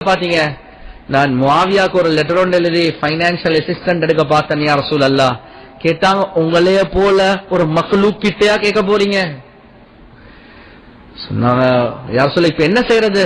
பார்த்தீங்க நான் முவாவியாக்கு ஒரு லெட்டர் ஒன்று எழுதி ஃபைனான்சியல் அசிஸ்டன்ட் எடுக்க பார்த்தேன் யார் சூழ் அல்ல கேட்டாங்க உங்களைய போல ஒரு மக்களும் கிட்டையா கேட்க போறீங்க சொன்னாங்க யார் சொல்ல இப்ப என்ன செய்யறது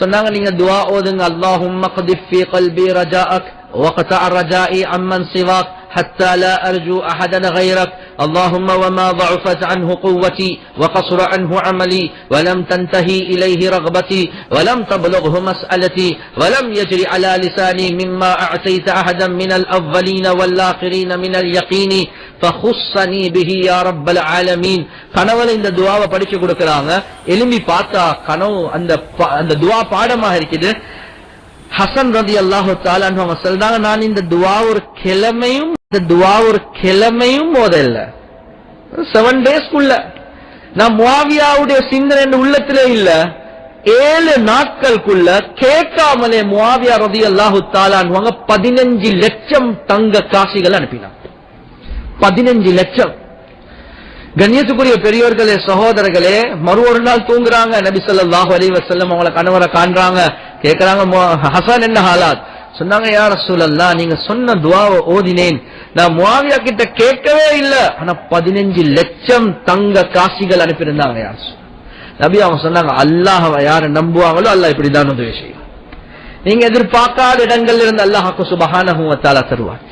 சொன்னாங்க நீங்க துவா ஓதுங்க அல்லாஹும் மக்திஃப் ஃபீ கல்பி ரஜாஅக் வக்தா ரஜாஇ அம்மன் சிவாக் ஹத்தா லா அர்ஜு அஹதன் கைரக் اللهم وما ضعفت عنه قوتي وقصر عنه عملي ولم تنتهي إليه رغبتي ولم تبلغه مسألتي ولم يجري على لساني مما أعطيت أحدا من الأولين والآخرين من اليقين فخصني به يا رب العالمين கனவுல இந்த துவாவை படிச்சு கொடுக்கறாங்க எலும்பி பார்த்தா கனவு அந்த ப- அந்த துவா பாடமாக இருக்குது ஹசன் ரதி அல்லாஹு அவங்க சொல்றாங்க நான் இந்த துவா ஒரு கிழமையும் இந்த துவா ஒரு கிழமையும் மோதல்ல. செவன் டேஸ்க்குள்ள நான் முவாவியாவுடைய சிந்தனை என் உள்ளத்திலே இல்ல. ஏழு நாட்களுக்குள்ள கேட்காமலே முவாவியா ரதி அல்லாஹு தாலான்வாங்க பதினஞ்சு லட்சம் தங்க காசிகள் அனுப்பினாங்க பதினஞ்சு லட்சம். கண்ணியத்துக்குரிய பெரியோர்களே சகோதரர்களே மறு ஒரு நாள் தூங்குறாங்க. நபி ஸல்லல்லாஹு அலைஹி வஸல்லம் கணவரை காண்றாங்க. கேட்கறாங்க ஹசன் என்ன ஹாலாத்? சொன்னாங்க யார சூழல்லா நீங்க சொன்ன துவாவை ஓதினேன். நான் முவாவியா கிட்ட கேட்கவே இல்லை. ஆனா பதினஞ்சு லட்சம் தங்க காசிகள் அனுப்பியிருந்தாங்க யார் நபி அவங்க சொன்னாங்க அல்லாஹ்வை யாரு நம்புவாங்களோ அல்லாஹ் இப்படிதான் உதவி செய்யும். நீங்க எதிர்பார்க்காத இடங்கள்ல இருந்து அல்லாஹாக்கு சுபகான தருவார்.